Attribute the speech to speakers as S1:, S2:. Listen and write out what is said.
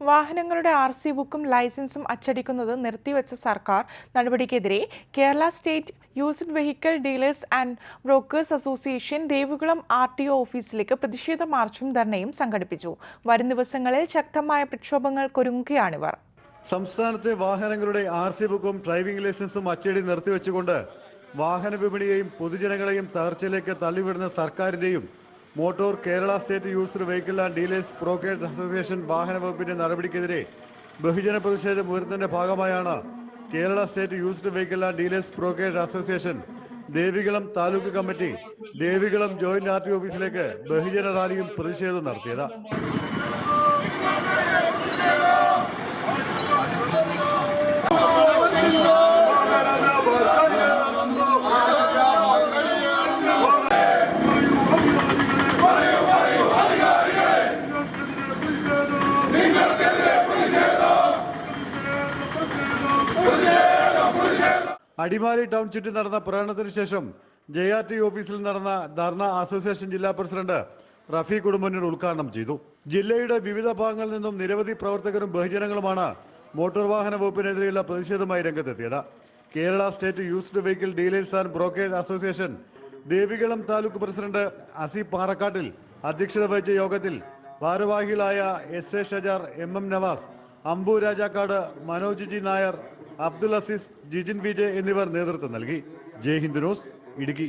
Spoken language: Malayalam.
S1: വാഹനങ്ങളുടെ ആർ സി ബുക്കും ലൈസൻസും അച്ചടിക്കുന്നത് നിർത്തിവെച്ച സർക്കാർ നടപടിക്കെതിരെ Kerala state used vehicle dealers and brokers association Devikulam R T O ഓഫീസിലേക്ക് പ്രതിഷേധ മാർച്ചും ധർണയും സംഘടിപ്പിച്ചു. വരും ദിവസങ്ങളിൽ ശക്തമായ പ്രക്ഷോഭങ്ങൾക്കൊരുങ്ങുകയാണിവർ
S2: സംസ്ഥാനത്തെ വാഹനങ്ങളുടെ ആർ സി ബുക്കും ഡ്രൈവിംഗ് ലൈസൻസും അച്ചടി നിർത്തിവെച്ചുകൊണ്ട് വാഹന വിപണിയെയും പൊതുജനങ്ങളെയും തകർച്ചയിലേക്ക് തള്ളിവിടുന്ന സർക്കാരിന്റെയും motor Kerala state used vehicle and dealers brokers association വാഹന വകുപ്പിന്റെ നടപടിക്കെതിരെ ബഹുജന പ്രതിഷേധം മുഹൂർത്തത്തിന്റെ ഭാഗമായാണ് Kerala state used vehicle and dealers brokers association Devikulam taluk committee Devikulam joint R T ഓഫീസിലേക്ക് ബഹുജന റാലിയും പ്രതിഷേധം നടത്തിയത്. അടിമാലി ടൗൺ ചുറ്റി നടന്ന പ്രകടനത്തിന് ശേഷം ജെ ആർ ടി ഓഫീസിൽ നടന്ന ധർണ അസോസിയേഷൻ ജില്ലാ പ്രസിഡന്റ് റഫീഖ് കുടുംബനിൽ ഉദ്ഘാടനം ചെയ്തു. ജില്ലയുടെ വിവിധ ഭാഗങ്ങളിൽ നിന്നും നിരവധി പ്രവർത്തകരും ബഹുജനങ്ങളുമാണ് മോട്ടോർ വാഹന വകുപ്പിനെതിരെയുള്ള പ്രതിഷേധമായി രംഗത്തെത്തിയത്. Kerala state used vehicle dealers and brokers association Devikulam taluk president Asi Parakkattil അധ്യക്ഷത വഹിച്ച യോഗത്തിൽ ഭാരവാഹികളായ S A Shajar M M Navas Ambu Rajakkad Manoj G Nair Abdul Azeez Jijin Vijay എന്നിവർ നേതൃത്വം നൽകി. ജയ് ഹിന്ദ് ന്യൂസ് ഇടുക്കി.